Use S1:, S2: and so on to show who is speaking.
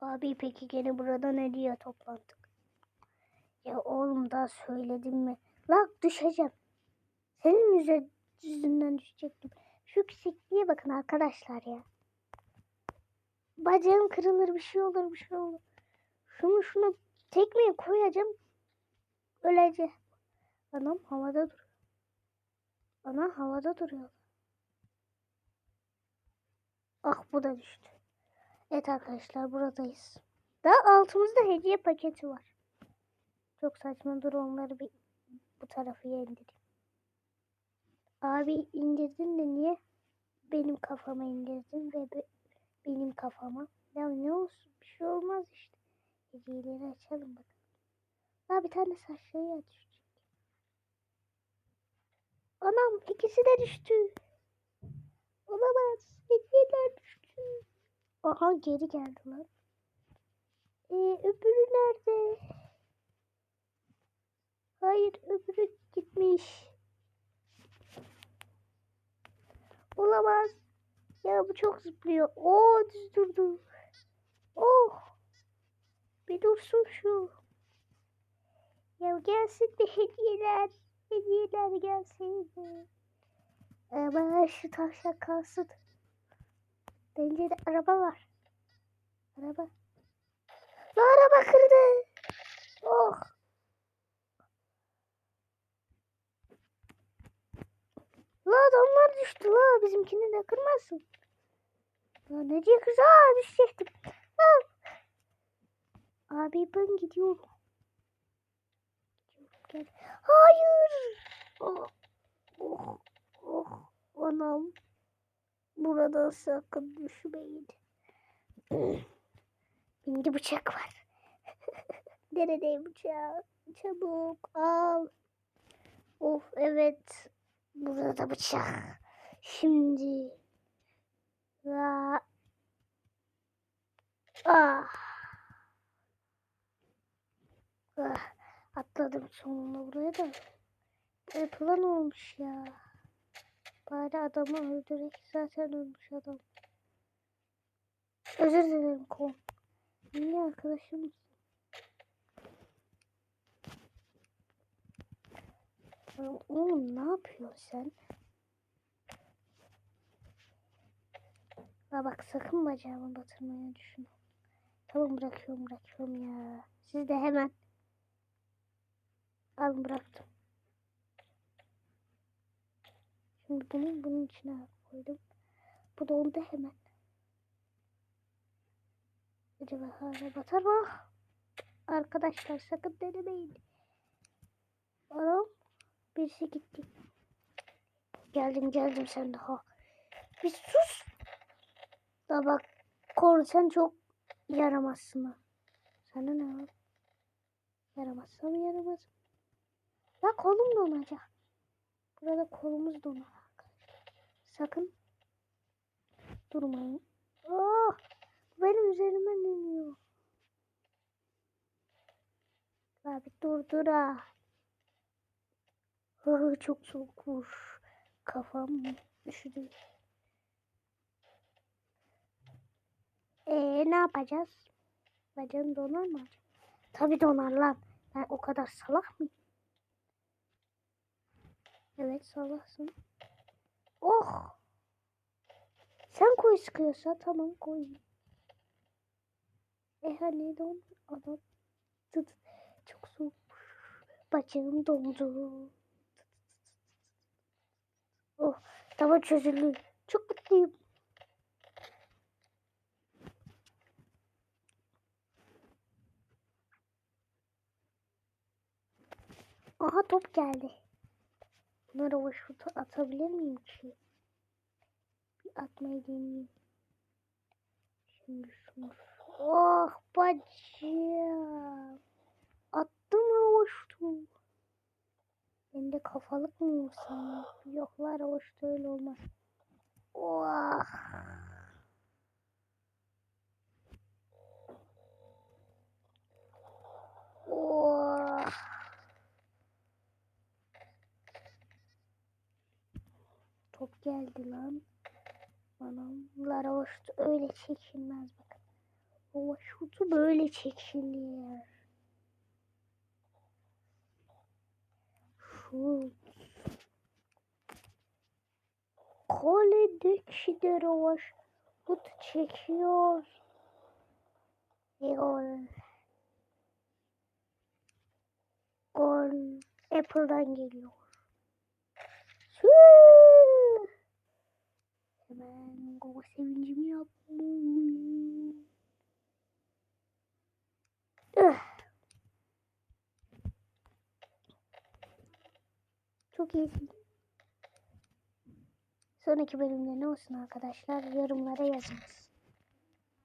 S1: Abi peki gene burada ne diye toplandık? Ya oğlum daha söyledim mi? La düşeceğim. Senin yüzü- yüzünden düşecektim. Şu yüksekliğe bakın arkadaşlar ya. Bacağım kırılır bir şey olur bir şey olur. Şunu şuna tekmeye koyacağım. Öleceğim. Anam havada dur. Ana havada duruyor. Ah bu da düştü. Evet arkadaşlar buradayız. Daha altımızda hediye paketi var. Çok saçma dur onları bir bu tarafı indireyim. Abi indirdin de niye benim kafama indirdin ve be- benim kafama? Ya ne olsun bir şey olmaz işte. Hediyeleri açalım bakalım. Daha bir tane saçları düşecek. Anam ikisi de düştü. Olamaz. Hediyeler düştü. Aha geri geldi lan. Ee, öbürü nerede? Hayır öbürü gitmiş. Olamaz. Ya bu çok zıplıyor. Oo düz durdu. Oh. Bir dursun şu. Ya gelsin de hediyeler. Hediyeler gelsin. Ama şu tavşan kalsın. Bence de araba var. Araba. La araba kırdı. Oh. La adamlar düştü la. Bizimkini de kırmasın. La ne diye kız? Aa düşecektim. Aa. Abi ben gidiyorum. Hayır. Oh. Oh. Oh. Anam. Buradan sakın düşmeyin. Şimdi bıçak var. Nerede bıçak? Çabuk al. Of evet. Burada da bıçak. Şimdi. Va. Ah. Ah. Atladım sonunda buraya da. Plan olmuş ya. Bari adamı öldürek zaten ölmüş adam. Özür dilerim kom. Niye arkadaşım? Oğlum ne yapıyorsun sen? Ya bak sakın bacağımı batırmaya düşünme. Tamam bırakıyorum bırakıyorum ya. Siz de hemen. Al bıraktım. Şimdi bunu bunun içine koydum. Bu da oldu hemen. Acaba hala batar mı? Arkadaşlar sakın denemeyin. Anam birisi gitti. Geldim geldim sen daha. Bir sus. Da bak kor sen çok yaramazsın ha. Sana ne var? Yaramazsam yaramaz. La kolum donacak. Burada kolumuz donar. Sakın durmayın. Oh, benim üzerime iniyor. Abi dur dur ha. Ah, çok soğukmuş. Kafam üşüdü. Ee, ne yapacağız? Bacağın donar mı? Tabii donar lan. Ben o kadar salak mıyım? Evet salaksın. Oh! Sen koy sıkıyorsa tamam koy. E hani don adam Tut. çok soğuk. Bacağım dondu. Oh tamam çözüldü. Çok mutluyum. Aha top geldi. Bunları o şutu atabilir miyim ki? Bir atmayı deneyeyim. Şimdi şunu. Oh bacım. Attım o şutu. Ben de kafalık mı olsam? Yoklar o şutu öyle olmaz. Oh. Oh. Top geldi lan. Anam. Lara hoş öyle çekilmez bakın. Baba şutu böyle çekilir. Şut. Kaledeki de ravaş. Şut çekiyor. Gol. Gol. Apple'dan geliyor. Su! Hemen gol sevincimi yapmalıyım. Çok iyisin. Sonraki bölümde ne olsun arkadaşlar yorumlara yazınız.